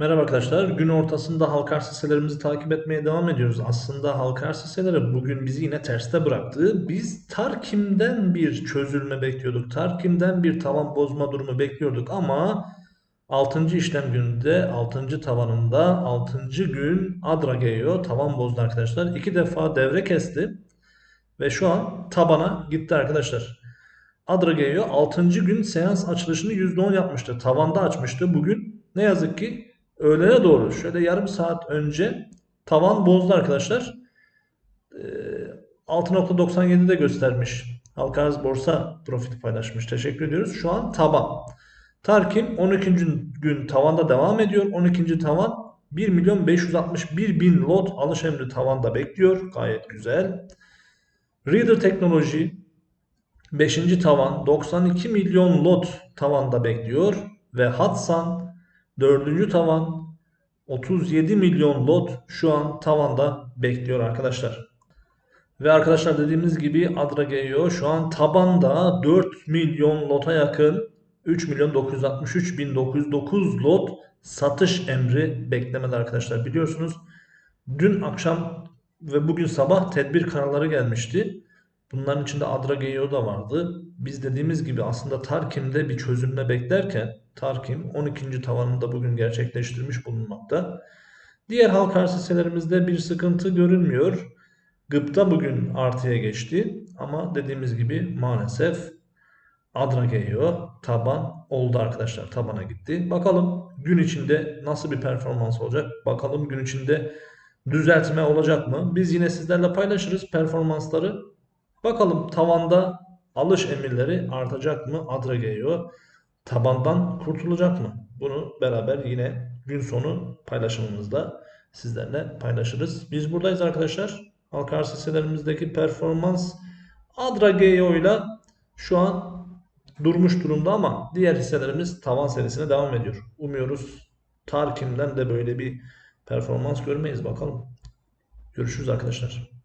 Merhaba arkadaşlar. Gün ortasında halka arz takip etmeye devam ediyoruz. Aslında halka arz bugün bizi yine terste bıraktı. Biz Tarkim'den bir çözülme bekliyorduk. Tarkim'den bir tavan bozma durumu bekliyorduk ama 6. işlem gününde 6. tavanında 6. gün Adrageo tavan bozdu arkadaşlar. İki defa devre kesti ve şu an tabana gitti arkadaşlar. Adrageo 6. gün seans açılışını %10 yapmıştı. Tavanda açmıştı. Bugün ne yazık ki öğlene doğru şöyle yarım saat önce tavan bozdu arkadaşlar. Ee, 6.97'de göstermiş. Halka arz borsa profiti paylaşmış. Teşekkür ediyoruz. Şu an taban. Tarkim 12. gün tavanda devam ediyor. 12. tavan 1 milyon 561 bin lot alış emri tavanda bekliyor. Gayet güzel. Reader Teknoloji 5. tavan 92 milyon lot tavanda bekliyor ve Hatsan 4. tavan 37 milyon lot şu an tavanda bekliyor arkadaşlar. Ve arkadaşlar dediğimiz gibi Adrageo şu an tabanda 4 milyon lota yakın 3 milyon 963 bin 909 lot satış emri beklemede arkadaşlar. Biliyorsunuz dün akşam ve bugün sabah tedbir kararları gelmişti. Bunların içinde Adrageo da vardı. Biz dediğimiz gibi aslında Tarkim'de bir çözülme beklerken Tarkim 12. tavanını da bugün gerçekleştirmiş bulunmakta. Diğer halka arz bir sıkıntı görünmüyor. Gıpta bugün artıya geçti ama dediğimiz gibi maalesef Adrageo taban oldu arkadaşlar. Tabana gitti. Bakalım gün içinde nasıl bir performans olacak? Bakalım gün içinde düzeltme olacak mı? Biz yine sizlerle paylaşırız performansları. Bakalım tavanda alış emirleri artacak mı? Adrageo tabandan kurtulacak mı? Bunu beraber yine gün sonu paylaşımımızda sizlerle paylaşırız. Biz buradayız arkadaşlar. Halka arz hisselerimizdeki performans Adrageo ile şu an durmuş durumda ama diğer hisselerimiz tavan serisine devam ediyor. Umuyoruz Tarkim'den de böyle bir performans görmeyiz bakalım. Görüşürüz arkadaşlar.